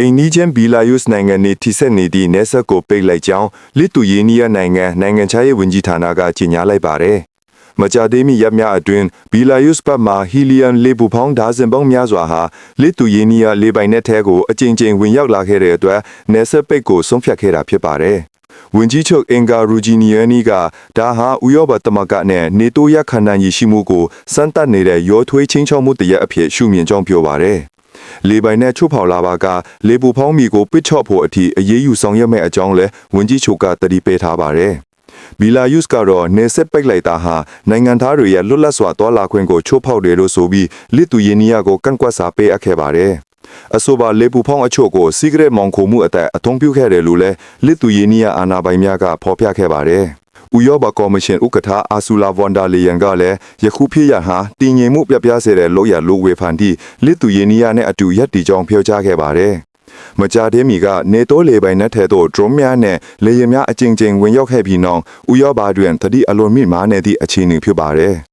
အိန္ဒိယဘီလာရုစ်နိုင်ငံနေထိစက်နေသည့်နယ်စပ်ကိုပိတ်လိုက်ကြောင်းလစ်တူယေနီးယားနိုင်ငံနိုင်ငံခြားရေးဝန်ကြီးဌာနကကြေညာလိုက်ပါတယ်။မကြာသေးမီရက်များအတွင်းဘီလာရုစ်ဘက်မှဟီလီယမ်လေပူဖောင်းဒါဇင်ပေါင်းများစွာဟာလစ်တူယေနီးယားလေပိုင်နက်ထဲကိုအကြိမ်ကြိမ်ဝင်ရောက်လာခဲ့တဲ့အတွက်နယ်စပ်ပိတ်ကိုဆုံးဖြတ်ခဲ့တာဖြစ်ပါတယ်။ဝန်ကြီးချုပ်အင်ဂါရူဂျီနီယနီကဒါဟာဥရောပသမဂ္ဂနဲ့နေတိုးရခန္ဓာရည်ရှိမှုကိုစမ်းသပ်နေတဲ့ရောထွေးချင်းချောက်မှုတရက်အဖြစ်ရှုမြင်ကြောင်းပြောပါတယ်။ လေပိုင်နဲ့ချုပ်ဖော်လာပါကလေပူဖောင်းမီကိုပစ်ချော့ဖို့အထိအရေးယူဆောင်ရွက်မဲ့အကြောင်းလဲဝန်ကြီးချုပ်ကတတိပေးထားပါတယ်။ဘီလာယုစ်ကတော့နေဆက်ပိတ်လိုက်တာဟာနိုင်ငံသားတွေရဲ့လွတ်လပ်စွာတော်လာခွင့်ကိုချိုးဖောက်တယ်လို့ဆိုပြီးလစ်တူယေနီးယားကိုကန့်ကွက်စာပေးအပ်ခဲ့ပါတယ်။အဆိုပါလေပူဖောင်းအချို့ကိုစီဂရက်မောင်ခိုမှုအတက်အထုံးပြုခဲ့တယ်လို့လဲလစ်တူယေနီးယားအာနာပိုင်များကဖော်ပြခဲ့ပါတယ်။ ဥရောပကော်မရှင်ဥက္ကဋ္ဌအာဆူလာဗွန်ဒါလီယန်ကလည်းယခုဖြစ်ရဟာတည်ငြိမ်မှုပြပြစေတဲ့လောက်ရလိုဝေဖန်သည့်လစ်တူယေနီးယားနဲ့အတူရပ်တည်ကြောင်းပြောကြားခဲ့ပါတယ်။မကြာသေးမီကနေတိုးလေပိုင်နဲ့ထဲသို့ဒရုန်းများနဲ့လေယာဉ်များအကြိမ်ကြိမ်ဝင်ရောက်ခဲ့ပြီးနောက်ဥရောပတွင်တတိအလွန်မြင့်မားနေသည့်အခြေအနေဖြစ်ပါတယ်။